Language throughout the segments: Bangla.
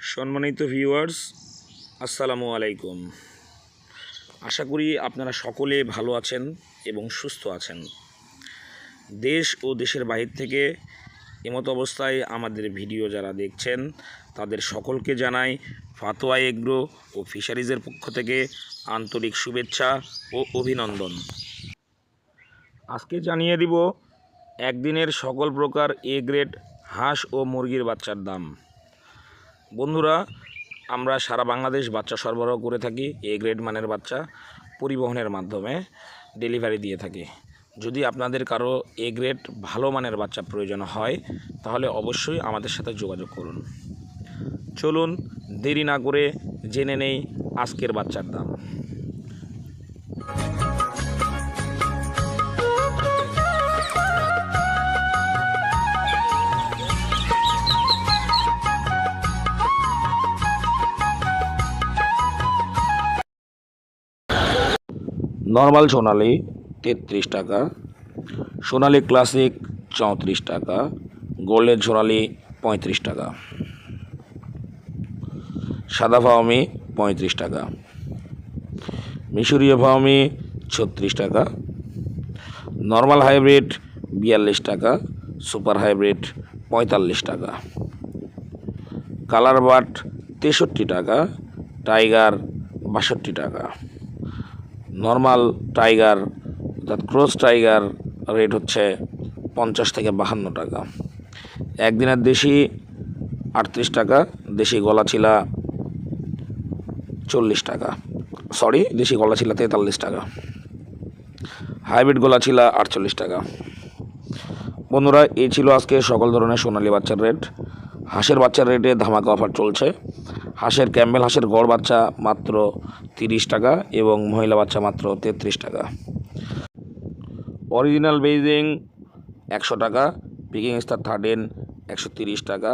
সম্মানিত ভিউয়ার্স, আসসালামু আলাইকুম। আশা করি আপনারা সকলে ভালো আছেন এবং সুস্থ আছেন। দেশ ও দেশের বাহির থেকে এমত অবস্থায় আমাদের ভিডিও যারা দেখছেন, তাদের সকলকে জানাই ফাতোয়া এগ্রো ও ফিশারিজের পক্ষ থেকে আন্তরিক শুভেচ্ছা ও অভিনন্দন। আজকে জানিয়ে দিব, একদিনের সকল প্রকার এ গ্রেড হাঁস ও মুরগির বাচ্চার দাম। বন্ধুরা, আমরা সারা বাংলাদেশ বাচ্চা সরবরাহ করে থাকি এ গ্রেড মানের বাচ্চা পরিবহনের মাধ্যমে ডেলিভারি দিয়ে থাকি। যদি আপনাদের কারও এ গ্রেড ভালো মানের বাচ্চা প্রয়োজন হয়, তাহলে অবশ্যই আমাদের সাথে যোগাযোগ করুন। চলুন, দেরি না করে জেনে নেই আজকের বাচ্চার দাম। নর্মাল সোনালি তেত্রিশ টাকা, সোনালি ক্লাসিক চৌত্রিশ টাকা, গোল্ডেন সোনালি পঁয়ত্রিশ টাকা, সাদা ফাওমি পঁয়ত্রিশ টাকা, মিশরীয় ফাওমি ছত্রিশ টাকা, নর্মাল হাইব্রিড বিয়াল্লিশ টাকা, সুপার হাইব্রিড পঁয়তাল্লিশ টাকা, কালার বাট তেষট্টি টাকা, টাইগার বাষট্টি টাকা। নর্মাল টাইগার অর্থাৎ ক্রস টাইগার রেট হচ্ছে পঞ্চাশ থেকে বাহান্ন টাকা। একদিনের দেশি আটত্রিশ টাকা, দেশি গলা ছিলা চল্লিশ টাকা। সরি দেশি গলা ছিলা তেতাল্লিশ টাকা। হাইব্রিড গলা ছিলা আটচল্লিশ টাকা। বন্ধুরা, এই ছিল আজকে সকল ধরনের সোনালী বাচ্চার রেট হাঁসের বাচ্চার রেটে ধামাকা অফার চলছে। হাঁসের ক্যাম্বেল, হাঁসের গড় বাচ্চা মাত্র তিরিশ টাকা এবং মহিলা বাচ্চা মাত্র তেত্রিশ টাকা। অরিজিনাল বেইজিং একশো টাকা পিকিং স্টার থার্টিন একশো তিরিশ টাকা,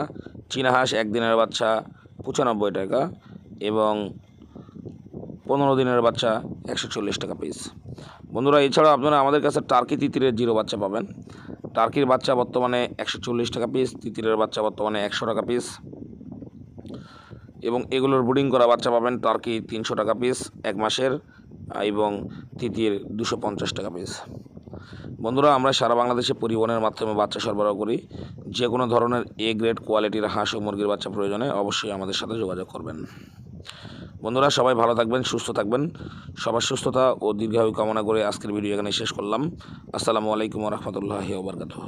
চীনা হাঁস একদিনের বাচ্চা পঁচানব্বই টাকা এবং পনেরো দিনের বাচ্চা একশো চল্লিশ টাকা পিস বন্ধুরা এছাড়া আপনারা আমাদের কাছে টার্কি তিতিরের জিরো বাচ্চা পাবেন। টার্কির বাচ্চা বর্তমানে একশো চল্লিশ টাকা পিস তিতিরের বাচ্চা বর্তমানে একশো টাকা পিস এবং এগুলোর ব্রিডিং করা বাচ্চা পাবেন টার্কি তিনশো টাকা পিস এক মাসের, এবং তিতির দুশো টাকা পিস বন্ধুরা, আমরা সারা বাংলাদেশে পরিবহনের মাধ্যমে বাচ্চা সরবরাহ করি। যে কোনো ধরনের এ গ্রেড কোয়ালিটির হাঁস ও মুরগির বাচ্চা প্রয়োজনে অবশ্যই আমাদের সাথে যোগাযোগ করবেন। বন্ধুরা, সবাই ভালো থাকবেন, সুস্থ থাকবেন। সবার সুস্থতা ও দীর্ঘায়ু কামনা করে আজকের ভিডিও এখানে শেষ করলাম। আসসালামু আলাইকুম রহমতুল্লাহি ওবরকাতুহ